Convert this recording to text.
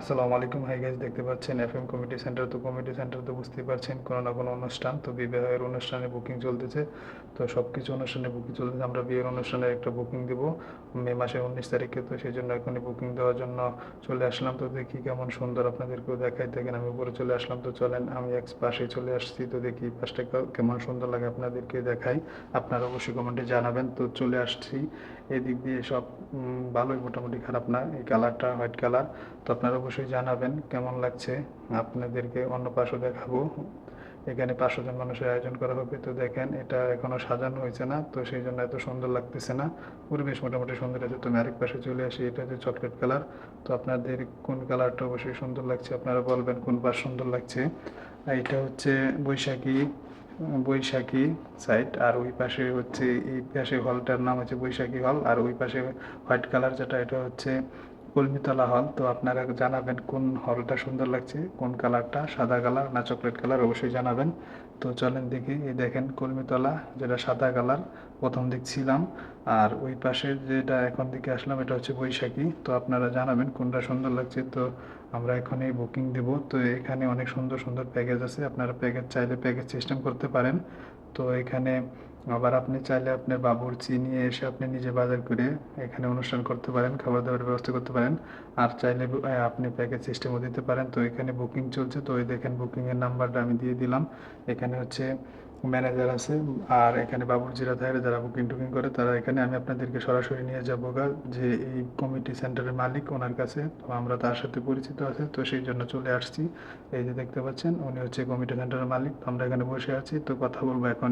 আসসালামু আলাইকুম। High guys দেখতে পাচ্ছেন এফএম কমিটি সেন্টার তো কমিটি সেন্টার তো বুঝতেই পারছেন, কোনো না কোনো অনুষ্ঠান, তো বিবাহের অনুষ্ঠানে বুকিং চলতেছে। তো সব কিছু অনুষ্ঠানে বুকিং চলতেছে। আমরা বিয়ের অনুষ্ঠানে একটা বুকিং দিব, মে মাসের উনিশ তারিখে। তো সেই জন্য এখনই বুকিং দেওয়ার জন্য চলে আসলাম। তো দেখি কেমন সুন্দর আপনাদেরকেও দেখাই। দেখেন, আমি উপরে চলে আসলাম। তো চলেন, আমি এক পাশে চলে আসছি। তো দেখি পাশটা কেমন সুন্দর লাগে আপনাদেরকে দেখাই। আপনারা অবশ্যই কমেন্টে জানাবেন। তো চলে আসছি। এদিক দিয়ে সব ভালোই মোটামুটি খারাপ না। এই কালারটা হোয়াইট কালার তো আপনারা অবশ্যই জানাবেন কেমন লাগছে। আপনাদেরকে অন্য পাশও দেখাবো। এখানে পাঁচশো জন মানুষের আয়োজন করা হবে। তো দেখেন, এটা এখনও সাজানো হয়েছে না, তো সেই জন্য এত সুন্দর লাগতেছে না। পরিবেশ মোটামুটি সুন্দর আছে। তুমি আরেক পাশে চলে আসি, এটা হচ্ছে চকলেট কালার। তো আপনাদের কোন কালারটা অবশ্যই সুন্দর লাগছে আপনারা বলবেন, কোন পাশ সুন্দর লাগছে। এটা হচ্ছে বৈশাখী বৈশাখী সাইড আর ওই পাশে হচ্ছে, এই পাশে হলটার নাম হচ্ছে বৈশাখী হল। আর ওই পাশে হোয়াইট কালার যেটা, এটা হচ্ছে কলমিতলা হল তো আপনারা জানাবেন কোন হলটা সুন্দর লাগছে, কোন কালারটা, সাদা কালার না চকলেট কালার অবশ্যই জানাবেন। তো চলেন দেখি, এই দেখেন কলমিতলা যেটা সাদা কালার, প্রথম দেখছিলাম। আর ওই পাশে যেটা এখন দিকে আসলাম, এটা হচ্ছে বৈশাখী, তো আপনারা জানাবেন কোনটা সুন্দর লাগছে। তো আমরা এখনই বুকিং দেব, তো এখানে অনেক সুন্দর সুন্দর প্যাকেজ আছে, আপনারা প্যাকেজ চাইলে প্যাকেজ সিস্টেম করতে পারেন। তো এখানে আবার আপনি চাইলে আপনার বাবুর্চি নিয়ে এসে আপনি নিজে বাজার করে এখানে অনুষ্ঠান করতে পারেন খাবার দাবারের ব্যবস্থা করতে পারেন। আর চাইলে আপনি প্যাকেজ সিস্টেমও দিতে পারেন। তো এখানে বুকিং চলছে। তো ওই দেখেন বুকিংয়ের নাম্বারটা আমি দিয়ে দিলাম। এখানে হচ্ছে ম্যানেজার আছে। আর এখানে বাবুর্চিরা থাকে যারা বুকিং টুকিং করে, তারা এখানে আমি আপনাদেরকে সরাসরি নিয়ে যাব গা। যে এই কমিটি সেন্টারের মালিক ওনার কাছে, তো আমরা তার সাথে পরিচিত আছে। তো সেই জন্য চলে আসছি। এই যে দেখতে পাচ্ছেন, উনি হচ্ছে কমিটি সেন্টারের মালিক। তো আমরা এখানে বসে আছি। তো কথা বলব এখন।